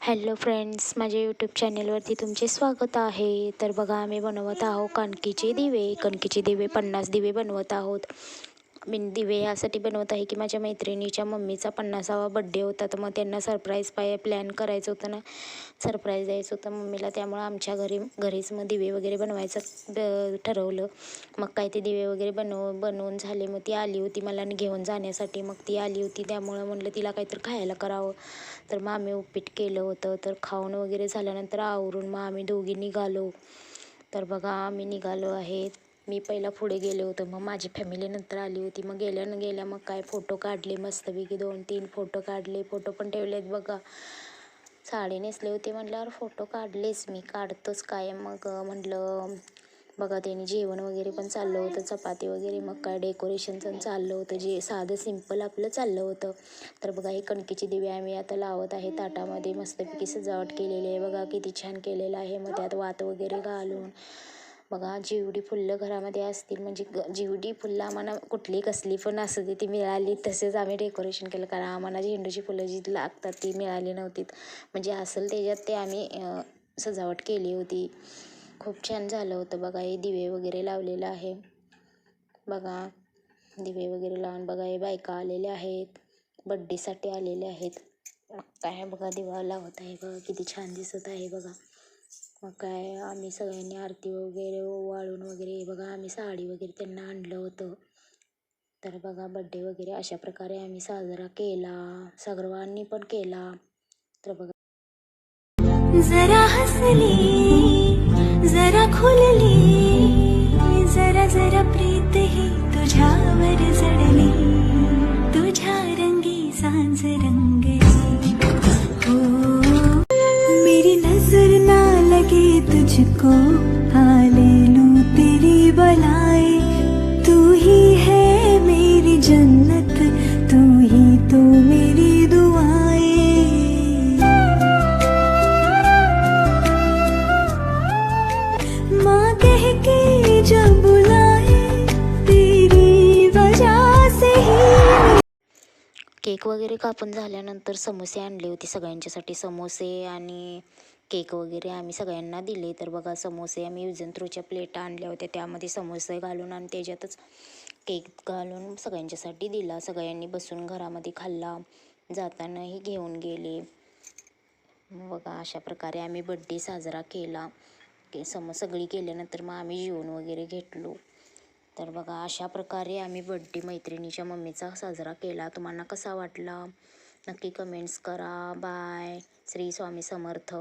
Hello friends माझ्या YouTube चॅनेलवरती तुमचे स्वागत आहे. तर बघा आम्ही बनवत आहोत कणकीचे दिवे. कणकीचे दिवे पन्नास दिवे बनवत आहोत. मी दिवे ह्यासाठी बनवत आहे की माझ्या मैत्रिणीच्या मम्मीचा पन्नासावा बड्डे होता तर मग त्यांना सरप्राईज पाय प्लॅन करायचं होतं ना. सरप्राईज द्यायचं होतं मम्मीला त्यामुळं आमच्या घरी घरीच मग दिवे वगैरे बनवायचं ठरवलं. मग काय ते दिवे वगैरे बनव बनवून झाले मग ती आली होती मला घेऊन जाण्यासाठी. मग ती आली होती त्यामुळं म्हटलं तिला काहीतरी खायला करावं. तर मग आम्ही उपीट केलं होतं तर खाऊन वगैरे झाल्यानंतर आवरून मग आम्ही दोघी निघालो. तर बघा आम्ही निघालो आहेत मी पहिला पुढे गेले होतो मग माझी फॅमिली नंतर आली होती. मग गेल्या न गेल्या मग काय फोटो काढले मस्तपैकी दोन तीन फोटो काढले. फोटो पण ठेवलेत बघा. साडी नेसले होते म्हटल्यावर फोटो काढलेच मी. काढतोच काय? मग म्हटलं बघा त्यांनी जेवण वगैरे पण चाललं होतं चपाती वगैरे मग काय डेकोरेशनचं चाललं होतं. जे साधं सिंपल आपलं चाललं होतं. तर बघा हे कणकीचे दिवे आम्ही आता लावत आहे ताटामध्ये. मस्तपैकी सजावट केलेली आहे. बघा किती छान केलेलं आहे. मग त्यात वात वगैरे घालून. बघा जेवढी फुलं घरामध्ये असतील म्हणजे ग जेवढी फुलं आम्हाला कुठली कसली पण असू दे ती मिळाली तसेच आम्ही डेकोरेशन केलं. कारण आम्हाला झेंडूची फुलं जी लागतात ती मिळाली नव्हतीत म्हणजे असेल त्याच्यात ते आम्ही सजावट केली होती. खूप छान झालं होतं बघा हे दिवे वगैरे लावलेलं आहे. बघा दिवे वगैरे लावून बघा हे बायका आलेल्या आहेत. बड्डेसाठी आलेले आहेत. काय बघा दिवा लावत आहे बघा किती छान दिसत आहे बघा. मग काय आम्ही सगळ्यांनी आरती वगैरे वाळून वगैरे हे बघा आम्ही साडी वगैरे त्यांना आणलं होतं. तर बघा बड्डे वगैरे अशा प्रकारे आम्ही साजरा केला सर्वांनी पण केला. तर बघा. जरा हसली जरा खुलली जरा जरा प्रीत ही तुझ्यावर जडली. तुझ्या रंगी सांजरा केक वगैरे कापून झाल्यानंतर समोसे आणले होते सगळ्यांच्यासाठी. समोसे आणि केक वगैरे आम्ही सगळ्यांना दिले. तर बघा समोसे आम्ही युजन थ्रूच्या प्लेट आणल्या होत्या. त्यामध्ये समोसे घालून आणि त्याच्यातच केक घालून सगळ्यांच्यासाठी दिला. सगळ्यांनी बसून घरामध्ये खाल्ला. जातानाही घेऊन गेले. बघा अशा प्रकारे आम्ही बड्डे साजरा केला. के सम सगळी केल्यानंतर मग आम्ही जेवण वगैरे घेतलो. तर बघा अशा प्रकारे आम्ही बड्डे मैत्रिणीच्या मम्मीचा साजरा केला. तुम्हाला कसा वाटला? नक्की कमेंट्स करा. बाय श्री स्वामी समर्थ.